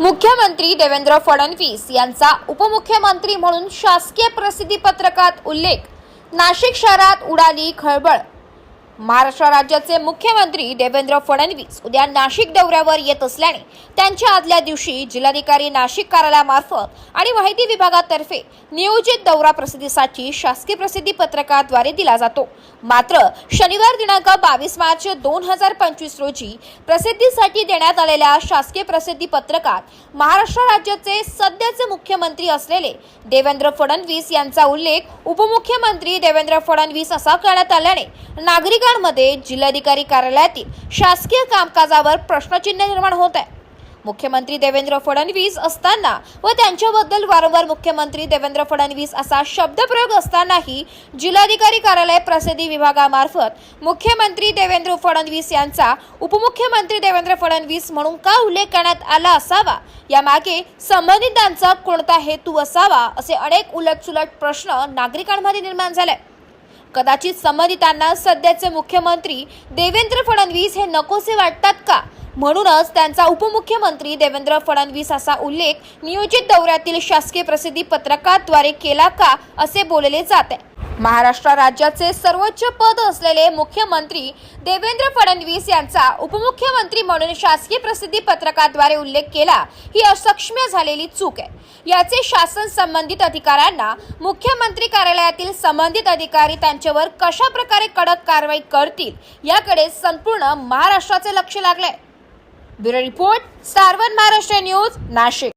मुख्यमंत्री देवेंद्र फडणवीस यांचा उपमुख्यमंत्री म्हणून शासकीय प्रसिद्धी पत्रकात उल्लेख. नाशिक शहरात उडाली खळबळ. महाराष्ट्र राज्याचे मुख्यमंत्री देवेंद्र फडणवीस उद्या नाशिक दौऱ्यावर येत असल्याने त्यांच्या आदल्या दिवशी जिल्हाधिकारी नाशिक कार्यालयामार्फत आणि माहिती विभागातर्फे नियोजित दौरा प्रसिद्धीसाठी शासकीय प्रसिद्धी पत्रकाद्वारे दिला जातो. मात्र शनिवार दिनांक बावीस मार्च दोन हजार पंचवीस रोजी प्रसिद्धीसाठी देण्यात आलेल्या शासकीय प्रसिद्धी पत्रकात महाराष्ट्र राज्याचे सध्याचे मुख्यमंत्री असलेले देवेंद्र फडणवीस यांचा उल्लेख उपमुख्यमंत्री देवेंद्र फडणवीस असा करण्यात आल्याने नागरिक ठिकाणमध्ये जिल्हाधिकारी कार्यालयातील शासकीय कामकाजावर प्रश्नचिन्ह निर्माण होत आहे. मुख्यमंत्री देवेंद्र फडणवीस असताना व त्यांच्याबद्दल वारंवार मुख्यमंत्री देवेंद्र फडणवीस असा शब्दप्रयोग असतानाही जिल्हाधिकारी कार्यालय प्रसिद्धी विभागामार्फत मुख्यमंत्री देवेंद्र फडणवीस यांचा उपमुख्यमंत्री देवेंद्र फडणवीस म्हणून का उल्लेख करण्यात आला असावा? यामागे संबंधितांचा कोणता हेतू असावा? असे अनेक उलटसुलट प्रश्न नागरिकांमध्ये निर्माण झाले कदाचित संबंधितांना सध्याचे मुख्यमंत्री देवेंद्र फडणवीस हे नकोसे वाटतात का? म्हणूनच त्यांचा उपमुख्यमंत्री देवेंद्र फडणवीस असा उल्लेख नियोजित दौऱ्यातील शासकीय प्रसिद्धी पत्रकाद्वारे केला का? असे बोलले जात आहे. महाराष्ट्र राज्याचे सर्वोच्च पद असलेले मुख्यमंत्री देवेंद्र फडणवीस यांचा उपमुख्यमंत्री म्हणून शासकीय प्रसिद्धी पत्रकाद्वारे उल्लेख केला ही असक्षम्य झालेली चूक आहे. याचे शासन संबंधित अधिकाऱ्यांना मुख्यमंत्री कार्यालयातील संबंधित अधिकारी त्यांच्यावर कशा प्रकारे कडक कारवाई करतील याकडे संपूर्ण महाराष्ट्राचे लक्ष लागले bureau report Star One Maharashtra news Nashik.